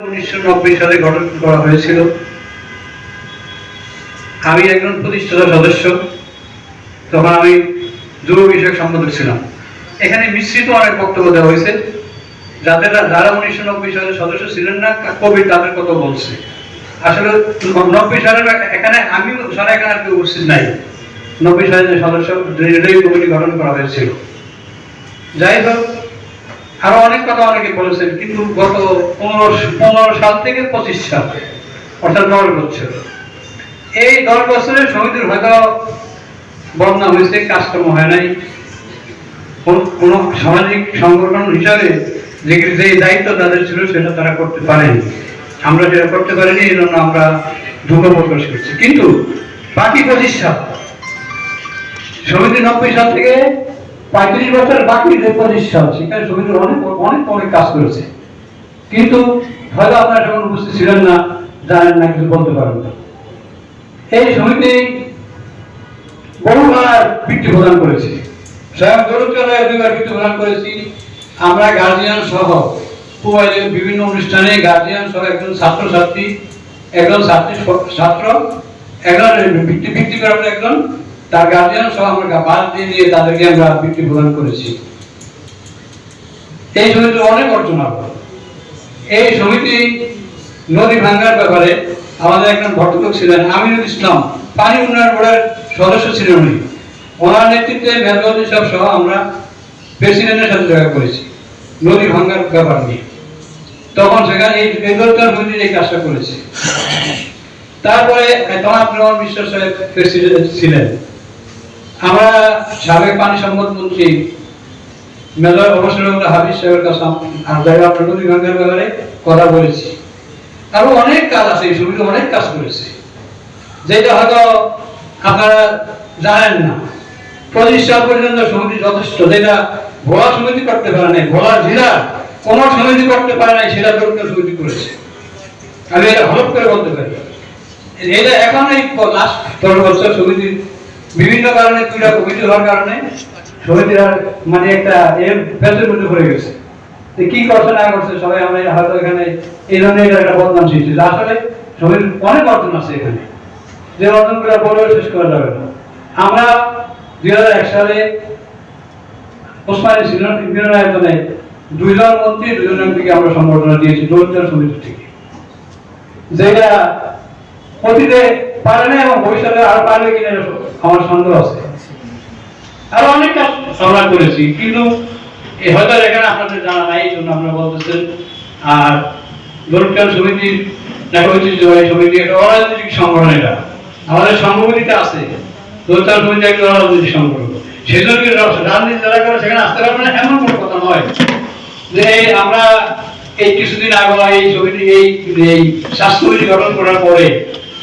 উনিশশো নব্বই সালে গঠন করা হয়েছিল। আমি একজন প্রতিষ্ঠাতা সদস্য, তখন আমি যুব বিষয়ক সম্পাদক ছিলাম। এখানে মিশ্রিত অনেক বক্তব্য দেওয়া হয়েছে। যাদের যারা উনিশশো নব্বই সালের সদস্য ছিলেন না কবি তাদের কথা বলছে। আসলে নব্বই সালের এখানে আমি সারা এখানে আর উপস্থিত নাই। নব্বই সালের সদস্য কমিটি গঠন করা হয়েছিল। যাই হোক আরও অনেক কথা অনেকে বলেছেন, কিন্তু গত পনেরো পনেরো সাল থেকে পঁচিশ সাল, অর্থাৎ দশ বছর। এই দশ বছরে সমিতির হয়তো বদনা হয়েছে, কাজকর্ম হয় নাই। কোন সামাজিক সংগঠন হিসাবে যে যে দায়িত্ব তাদের ছিল, সেটা তারা করতে পারেনি। আমরা যেটা করতে পারিনি, এই জন্য আমরা দুঃখ প্রকাশ করছি। কিন্তু বাকি পঁচিশ সাল সমিতি নব্বই সাল থেকে পঁয়ত্রিশ বছর বাকি যে পঁচিশ সাল সেখানে সমিতি অনেক অনেক অনেক কাজ করেছে। কিন্তু হয়তো আপনারা যখন উপস্থিত ছিলেন না, জানেন না, কিছু বলতে পারেন না। এই সমিতি বহুবার বৃত্তি প্রদান করেছে। স্বয়ং গরুচলায় দুইবার বৃত্তি প্রদান করেছি। আমরা গার্জিয়ান সহ মোবাইলে বিভিন্ন অনুষ্ঠানে গার্জিয়ান সহ একজন ছাত্রছাত্রী, একজন ছাত্রী, ছাত্র, একজন বৃত্তি বৃত্তি করার একজন তার গার্জিয়ান সহ আমরা বাদ দিয়ে দিয়ে তাদেরকে আমরা বৃত্তি প্রদান করেছি। এই সমিতির অনেক অর্জন হবে এই সমিতি নদী ভাঙ্গার ব্যাপারে আমাদের একজন ভদ্রলোক ছিলেন আমিনুল ইসলাম। পানি উন্নয়ন বোর্ডের সদস্য ছিলেন উনি। ওনার নেতৃত্বে মেজবাউদ্দিন সাহেব সহ আমরা প্রেসিডেন্টের সাথে দেখা করেছি, নদী ভাঙ্গার ব্যাপার নিয়ে। তখন সেখানে এই বেগরকার সমিতির এই কাজটা করেছে। তারপরে তমাম রহমান বিশ্বাস সাহেব প্রেসিডেন্ট ছিলেন। আমরা সাবেক পানি সম্পদ মন্ত্রী মেজর অবসর হাফিজ সাহেবের কাছে আর যাই আপনার নদী ব্যাপারে কথা বলেছি। আরও অনেক কাজ আছে, এই সমিতি অনেক কাজ করেছে। যেটা হয়তো আপনারা জানেন না। প্রতিষ্ঠা পর্যন্ত সমিতি যথেষ্ট, যেটা ভোলা সমিতি করতে পারে নাই, ভোলা জেলা কোন সমিতি করতে পারে নাই, সেটা দরকার সমিতি করেছে। আমি এটা হলপ করে বলতে পারি। এটা এখন এই লাস্ট দশ বছর সমিতির বিভিন্ন কারণে ক্রীড়া কমিটি হওয়ার কারণে সমিতির মানে একটা ব্যাচের মধ্যে পড়ে গেছে। কি করছে, না করছে, সবাই আমরা হয়তো এখানে এই ধরনের একটা বদনাম সৃষ্টি। আসলে সমিতির অনেক অর্জন আছে এখানে। যে অর্জনগুলো বলেও শেষ করা যাবে না। আমরা দুই হাজার এক সালে ওসমানী সিনিয়র আয়োজনে দুইজন মন্ত্রী দুজন এমপিকে আমরা সম্বর্ধনা দিয়েছি দরিদ্র সমিতি থেকে। যেটা অতীতে পারে না এবং ভবিষ্যতে আর পারবে কিনা আমার সন্দেহ আছে। আরও আমরা করেছি, কিন্তু হয়তো এখানে আপনাদের জানা নাই, এই জন্য আপনারা বলতেছেন। আর দরিদ্র সমিতি দেখা ঐতিহ্যবাহী সমিতি একটা অরাজনৈতিক সংগঠন এটা। আমাদের আছে সমিতি একটা অরাজনৈতিক সংগঠন। রাজনীতি যারা করে সেখানে আসতে পারবে না, এমন কোনো কথা নয়। যে আমরা এই কিছুদিন আগে এই ছবিটি এই এই স্বাস্থ্য গঠন করার পরে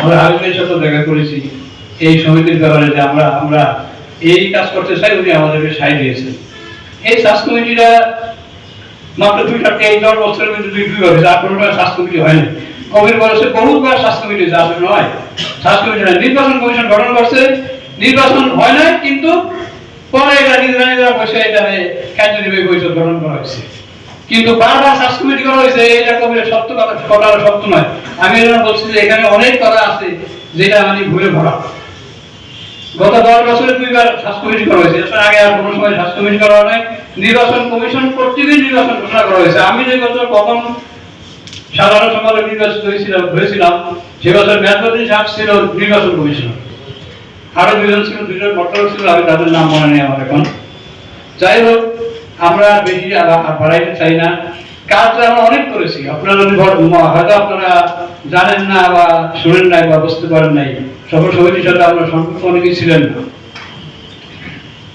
আমরা আয়োজনের সাথে দেখা করেছি এই সমিতির ব্যাপারে যে আমরা আমরা এই কাজ করতে চাই, উনি আমাদেরকে সাই দিয়েছেন। এই স্বাস্থ্য কমিটিটা মাত্র দুইটা, এই দশ বছরের মধ্যে দুই দুই হয়েছে আর কোনোটা স্বাস্থ্য কমিটি হয়নি। কবির বয়সে বহুবার স্বাস্থ্য কমিটি হয়েছে আসলে নয় স্বাস্থ্য কমিটি নয় নির্বাচন কমিশন গঠন করছে। নির্বাচন হয় না কিন্তু পরে এটা নিজেরা নিজেরা বসে এটা কার্যনির্বাহী পরিষদ গঠন করা হয়েছে। কিন্তু বারবার স্বাস্থ্য কমিটি করা হয়েছে কবির সত্য কথা কথা সত্য নয়। আমি এই জন্য বলছি যে এখানে অনেক কথা আছে যেটা মানে ভুলে ভরা। গত দশ বছরে দুইবার স্বাস্থ্য কমিটি করা হয়েছে। এর আগে আর কোনো সময় স্বাস্থ্য কমিটি করা হয় নির্বাচন কমিশন কর্তৃকই নির্বাচন ঘোষণা করা হয়েছে। আমি যে বছর প্রথম সাধারণ সম্পাদক নির্বাচিত হয়েছিলাম হয়েছিলাম, সে বছর মেয়াদবদ্দিন সাহেব ছিল নির্বাচন কমিশন। আরও দুজন ছিল, দুজন বর্তমান ছিল, আমি তাদের নাম মনে নেই আমার এখন। যাই হোক আমরা বেশি বাড়াইতে চাই না। কাজ আমরা অনেক করেছি। আপনারা হয়তো আপনারা জানেন না বা শুনেন নাই বা বুঝতে পারেন নাই সকল সমিতির সাথে আমরা সম্পর্ক অনেকেই ছিলেন না।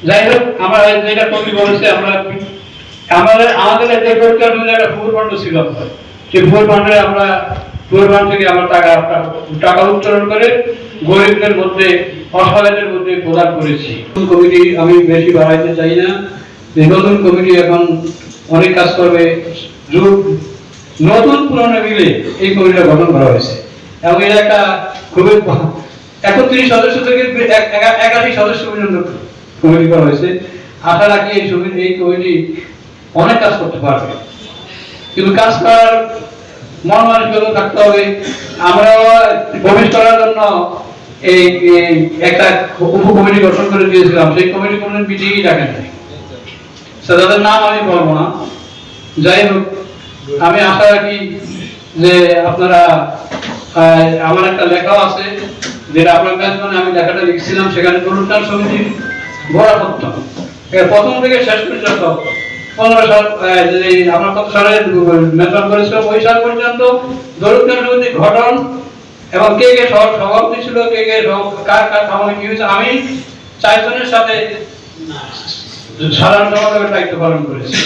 যাই হোক আমরা যেটা কবি বলেছে, আমরা আমাদের আমাদের যে প্রকার মিলে একটা ফুল ফান্ড ছিল সেই ফুল ফান্ডে আমরা ফুল ফান্ড থেকে আমরা টাকা টাকা উত্তোলন করে গরিবদের মধ্যে, অসহায়দের মধ্যে প্রদান করেছি। কমিটি আমি বেশি বাড়াইতে চাই না। যে কমিটি এখন অনেক কাজ করবে। যুগ নতুন পুরনো মিলে এই কমিটিটা গঠন করা হয়েছে। এবং এটা একটা খুবই একত্রিশ সদস্য থেকে এক- এক- একাধিক সদস্য পর্যন্ত কমিটি করা হয়েছে। আশা রাখি এই সমিতি এই কমিটি অনেক কাজ করতে পারবে। কিন্তু কাজ করার মন মানসিকতা থাকতে হবে। আমরাও প্রবেশ করার জন্য এই একটা উপকমিটি গঠন করে দিয়েছিলাম। সেই কমিটি কোনো মিটিংই ডাকেন। নাই সে তাদের নাম আমি বলব না। যাই হোক, আমি আশা রাখি যে আপনারা আমার একটা লেখাও আছে, যেটা আপনার কাছে মানে আমি লেখাটা লিখছিলাম সেখানে অনুষ্ঠান সমিতির গোড়া করতাম প্রথম থেকে শেষ পর্যন্ত পনেরো সাল আমরা কত সালে মেনশন করেছিলাম ওই সাল পর্যন্ত দরুদ্দান সমিতির গঠন এবং কে কে সহ- সভাপতি ছিল, কে কে কার কার খামারে কি হয়েছে, আমি চারজনের সাথে দায়িত্ব পালন করেছে।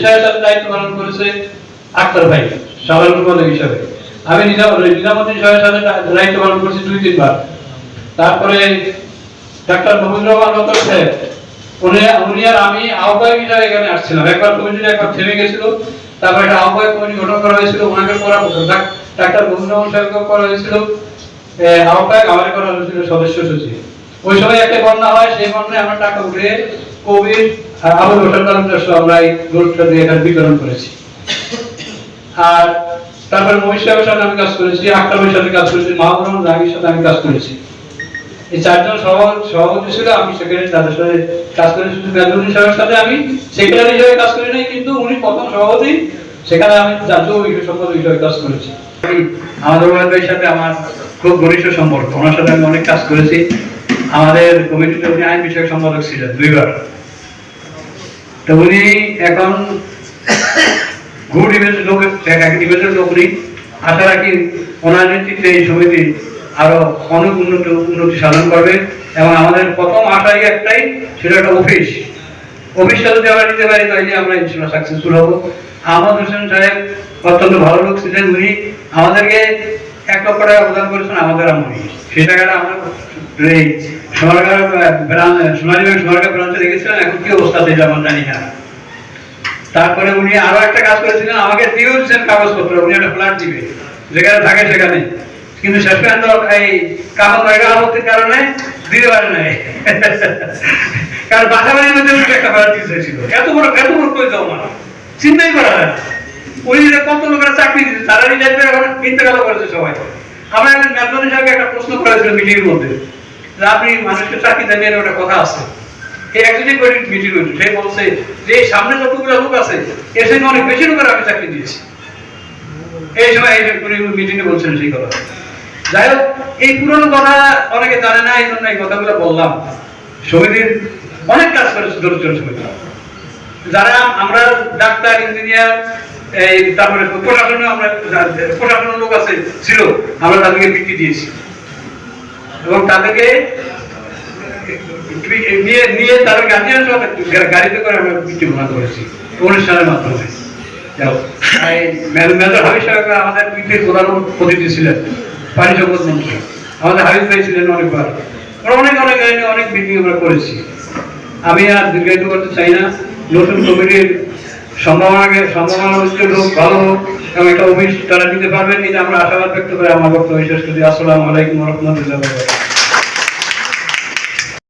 সাহেবের দায়িত্ব পালন করেছে আক্তার ভাই সাধারণ সম্পাদক হিসাবে। আমি নিজাম নিজামুদ্দিন সাহেবের সাথে দায়িত্ব পালন করেছি দুই তিনবার তারপরে ডাক্তার সাহেব, উনি উনি আর আমি আহ্বায়ক হিসাবে এখানে আসছিলাম। একবার একবার থেমে গেছিল, তারপর একটা আহ্বায়ক কমিটি গঠন করা হয়েছিল, ওনাকে করা ডাক- ডাক্তার সাহেবকে করা হয়েছিল। আহ্বায়ক আমাদের করা হয়েছিল সদস্য সচিব। ওই সময় একটা বন্যা হয়, সেই বন্যায় আমরা টাকা উঠে বসর তালুকদার সহ আমরা এই দিয়ে বিতরণ করেছি। আর তারপরে মহিষ সাহেবের সাথে আমি কাজ করেছি আক্তারের সাথে কাজ করেছি সাথে আমি কাজ করেছি। এই চারজন সভাপতি ছিল, আমি তাদের সাথে কাজ শুধু সাহেবের সাথে আমি সেক্রেটারি হিসেবে কাজ করি নাই, কিন্তু উনি প্রথম সভাপতি সেখানে আমি জাতীয় বিষয় সম্পর্ক হিসেবে কাজ করেছি। আমাদের সাথে আমার খুব ঘনিষ্ঠ সম্পর্ক, ওনার সাথে আমি অনেক কাজ করেছি। আমাদের কমিটিতে উনি আইন বিষয়ক সম্পাদক ছিলেন, দুইবার। তো উনি এখন লোক লোক উনি আশা রাখি ওনার নেতৃত্বে এই সমিতি আরও অনেক উন্নত, উন্নতি সাধন করবে। এবং আমাদের প্রথম আশাই একটাই, সেটা একটা অফিস অফিসটা যদি আমরা নিতে পারি আমরা ইনশাল্লাহ সাকসেসফুল হব। আহমদ হোসেন সাহেব অত্যন্ত ভালো লোক ছিলেন। উনি আমাদেরকে এক লক্ষ টাকা প্রদান করেছেন আমাদের আমলি। সেই টাকাটা আমরা ব্রাঞ্চ সোনালীবাগ সোনারগাঁ ব্রাঞ্চে রেখেছিলেন, এখন কি অবস্থা সেটা আমরা জানি না। তারপরে উনি আরও একটা কাজ করেছিলেন, আমাকে দিয়েও দিচ্ছেন কাগজপত্র, উনি একটা ফ্ল্যাট দিবে, যেখানে থাকে সেখানে। কিন্তু শেষ পর্যন্ত এই আপত্তির কারণে দিতে পারে নাই। কারণ মধ্যে একটা ফ্ল্যাট দিতে এত বড় এত বড় করে দাও না চিন্তাই করা যায় উনি কত লোকের চাকরি দিচ্ছে তারা রিজার্ভ এখন ইন্তেকাল করেছে সবাই। আমরা একজন ম্যাথমেটিক সাহেবকে একটা প্রশ্ন করেছিল মিটিং এর মধ্যে। আপনি মানুষকে চাকরি দেন এর একটা কথা আছে। এই একজনই করে মিটিং হয়েছে সে বলছে যে সামনে যতগুলো লোক আছে, এর সঙ্গে অনেক বেশি লোকের আমি চাকরি দিয়েছি। এই সময় এই মিটিং এ বলছেন সেই কথা। যাই হোক, এই পুরনো কথা অনেকে জানে না, এই জন্য এই কথাগুলো বললাম। সমিতির অনেক কাজ করেছে দরিদ্র সমিতি। যারা আমরা ডাক্তার, ইঞ্জিনিয়ার, এই তারপরে প্রশাসনে আমরা, প্রশাসনের লোক আছে, ছিল, আমরা তাদেরকে বৃত্তি দিয়েছি। এবং তাদেরকে নিয়ে নিয়ে তাদের গার্জিয়ান গাড়িতে করে আমরা বৃত্তি প্রদান করেছি অনুষ্ঠানের মাধ্যমে। মেজর হাবিব সাহেব আমাদের বৃত্তির প্রধান অতিথি ছিলেন, পানি সম্পদ মন্ত্রী। আমাদের হাবিব ভাই ছিলেন অনেকবার। অনেক অনেক অনেক মিটিং আমরা করেছি। আমি আর দীর্ঘায়িত করতে চাই না। নতুন কমিটির সম্ভাবনাকে সম্ভাবনা হচ্ছে লোক ভালো হোক এবং একটা অফিস তারা দিতে পারবেন, এটা আমরা আশাবাদ ব্যক্ত করে আমার বক্তব্য শেষ করি আসসালামু আলাইকুম রহমতুল্লাহ